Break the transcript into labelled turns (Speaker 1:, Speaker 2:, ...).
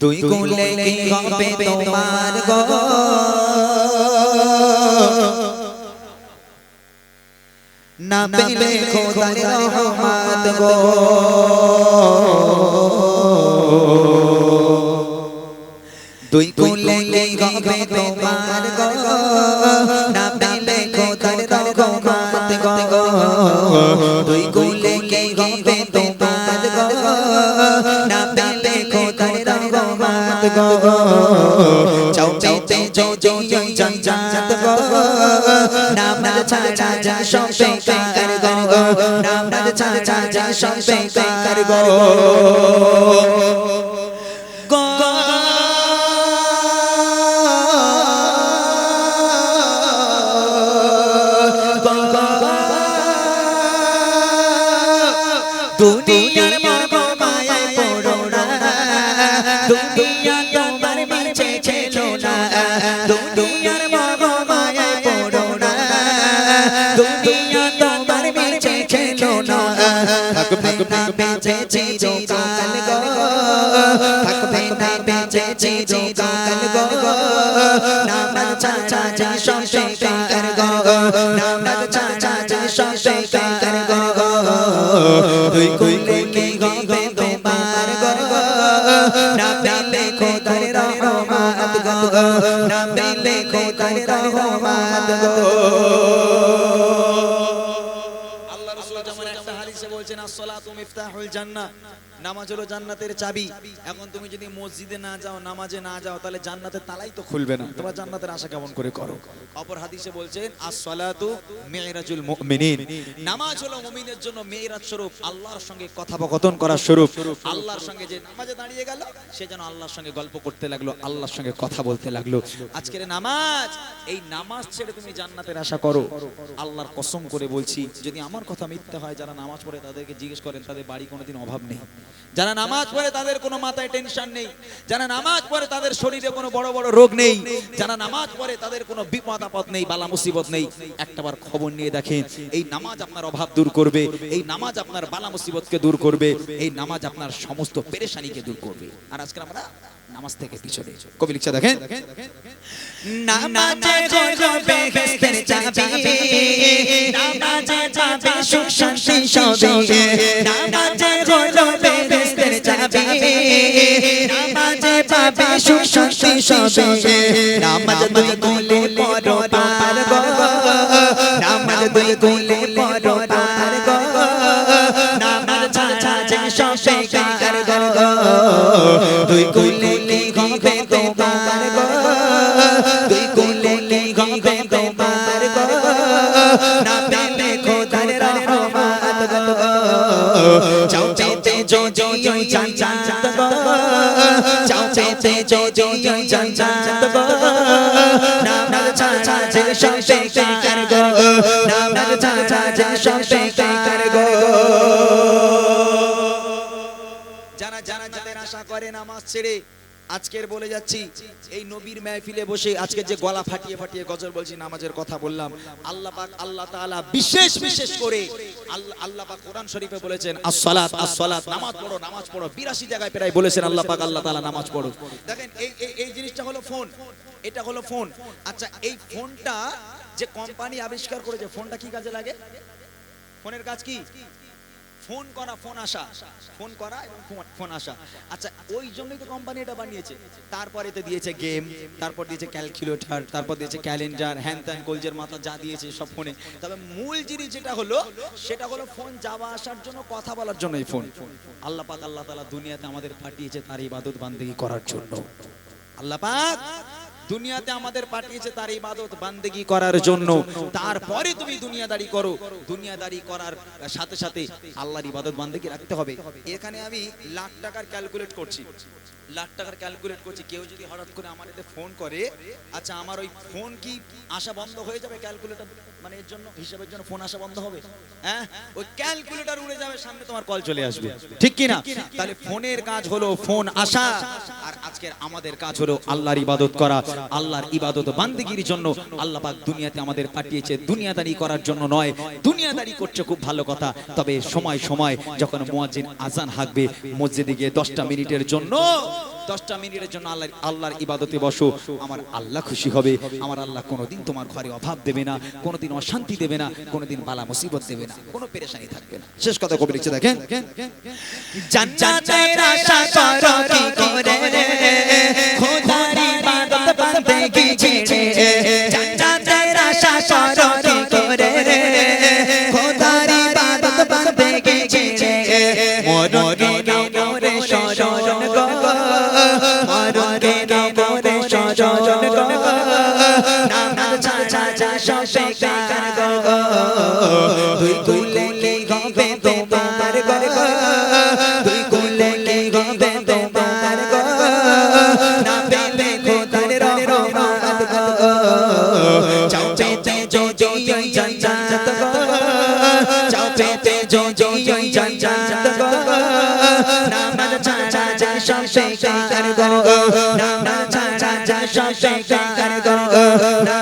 Speaker 1: দুই কুলে কি হবে তোমার গো। না পেলে খোদার রহমত গো। দুই কুলে কি তোমার গো। না পেলে খোদার রহমত গো। দুই কুলে কি তোমার রহমত গো চাও চাইতে যাও যাও যাও জান জান গো। নাম ছাড়া যা সব বেকার গো, নাম ছাড়া যা সব বেকার গো। থাকবে না বেঁচে চিরকাল গো থাকবে না বেঁচে চিরকাল গো নাম না চাচা যা সব বেকার গো নাম না চাচা যা সব বেকার গো তুই কইলে কি হবে তোমার গো না পেলে খোদার রহমত গো না পেলে খোদার রহমত গো
Speaker 2: বলছেন as-সালাতু মিফতাহুল জান্নাহ। নামাজ হলো জান্নাতের চাবি। এখন তুমি যদি মসজিদে না যাও, নামাজে না যাও, তাহলে জান্নাতের তালাই তো খুলবে না। তোমরা জান্নাতের আশা কেমন করে করো? অপর হাদিসে বলছেন as-সালাতু মিরাজুল মুমিনিন। নামাজ হলো মুমিনের জন্য মিরাজ স্বরূপ, আল্লাহর সঙ্গে কথোপকথন করার স্বরূপ। আল্লাহর সঙ্গে যে নামাজে দাঁড়িয়ে গেল, সে যেন আল্লাহর সঙ্গে গল্প করতে লাগল, আল্লাহর সঙ্গে কথা বলতে লাগল। আজকের নামাজ, এই নামাজ ছেড়ে তুমি জান্নাতের আশা করো। আল্লাহর কসম করে বলছি, যদি আমার কথা মিথ্যা হয়, যারা নামাজ পড়ে তাদেরকে জিজ্ঞেস করেন, তাদের বাড়ি কোনোদিন অভাব নেই? যারা নামাজ পড়ে, তাদের কোনো মাথায় টেনশন নেই। যারা নামাজ পড়ে, তাদের শরীরে কোনো বড় বড় রোগ নেই। যারা নামাজ পড়ে, তাদের কোনো বিপদ আপদ নেই, বালা মুসিবত নেই। একটাবার খবর নিয়ে দেখেন, এই নামাজ আপনার অভাব দূর করবে, এই নামাজ আপনার বালা মুসিবতকে দূর করবে, এই নামাজ আপনার সমস্ত পেরেশানিকে দূর করবে। আর আজকে আমরা নামাজ থেকে পিছনে। কবি লিখছে দেখেন।
Speaker 1: নামাজে নামাজে নামাজে না পেলে খোদার রহমত গো চাও চাইতে জো জো জো চান চান গো চাও চাইতে জো জো জো চান চান গো নাম না ছা ছা যে সব বেকার গো নাম না ছা ছা যে সব বেকার গো
Speaker 2: যারা যারা যাদের আশা করে নামাজ ছেড়ে আজকের বলে যাচ্ছি, এই নবীর মেহফিলে বসে আজকে যে গলা ফাটিয়ে ফাটিয়ে গজল বলছি, নামাজের কথা বললাম। আল্লাহ পাক, আল্লাহ তাআলা বিশেষ বিশেষ করে আল্লাহ আল্লাহ পাক কোরআন শরীফে বলেছেন as-সালাত as-সালাত নামাজ পড়ো নামাজ পড়ো। 82 জায়গায় প্রায় বলেছেন, আল্লাহ পাক, আল্লাহ তাআলা নামাজ পড়ো দেখেন এই- এই জিনিসটা হলো ফোন। এটা হলো ফোন। আচ্ছা এই ফোনটা যে কোম্পানি আবিষ্কার করেছে, ফোনটা কি কাজে লাগে? ফোনের কাজ কি? ফোন করা, ফোন আসা। ফোন করা এবং ফোন- আসা। আচ্ছা ওই জন্যই তো কোম্পানি এটা বানিয়েছে। তারপরে তো দিয়েছে গেম তারপর দিয়েছে ক্যালকুলেটর তারপর দিয়েছে ক্যালেন্ডার হ্যান ত্যান কলজের মাথা যা দিয়েছে সব ফোনে। তবে মূল জিনিস যেটা হলো, সেটা হলো ফোন যাওয়া আসার জন্য, কথা বলার জন্য এই ফোন আল্লাহ পাক, আল্লাহ তাআলা দুনিয়াতে আমাদের পাঠিয়েছে তার ইবাদত বান্দেগি করার জন্য। আল্লাহ পাক দুনিয়াতে আমাদের পাঠিয়েছে তার ইবাদত, বান্দেগি করার জন্য। তারপরে তুমি দুনিয়াদারি করো। দুনিয়াদারি করার সাথে সাথে আল্লাহর ইবাদত বান্দেগি রাখতে হবে। এখানে আমি লাখ টাকার ক্যালকুলেট করছি। লাখ টাকার ক্যালকুলেট করছি। কেউ যদি হঠাৎ করে আমার এতে ফোন করে আচ্ছা আমার ওই ফোন কি আসা বন্ধ হয়ে যাবে ক্যালকুলেটর মানে এর জন্য হিসাবের জন্য ফোন আসা বন্ধ হবে? হ্যাঁ? ওই ক্যালকুলেটর উড়ে যাবে সামনে তোমার কল চলে আসবে। ঠিক কি না তাহলে ফোনের কাজ হলো ফোন আসা আর আজকের আমাদের কাজ হলো আল্লাহর ইবাদত করা। আল্লাহর ইবাদত বান্দিগির জন্য আল্লাহ পাক দুনিয়াতে আমাদের পাঠিয়েছে। দুনিয়াদারি করার জন্য নয় দুনিয়াদারি করছে খুব ভালো কথা। তবে সময় সময় যখন মুয়াজ্জিন আজান হাঁকবে মসজিদে গিয়ে দশটা মিনিটের জন্য দশটা মিনিটের জন্য আল্লাহর আল্লাহর ইবাদতে বসো। আমার আল্লাহ খুশি হবে। আমার আল্লাহ কোনোদিন তোমার ঘরে অভাব দেবে না, কোনোদিন অশান্তি দেবে না, কোনোদিন বালা মুসিবত দেবে না, কোনো পেরেশানি থাকবে না। শেষ কথা কবি লিখছে, দেখেন।
Speaker 1: জান্নাতের আশা করো কি বেকার গো তুই তুলে কি হবে তোমার গো তুই কুলে কি হবে তোমার গো না পেলে খোদার রহমত গো চাও পেতে যদি ওই জান্নাত গো চাও পেতে যদি ওই জান্নাত গো নামাজ ছাড়া যা সব বেকার গো নামাজ ছাড়া যা সব বেকার গো নামাজ ছাড়া যে সব বেকার গো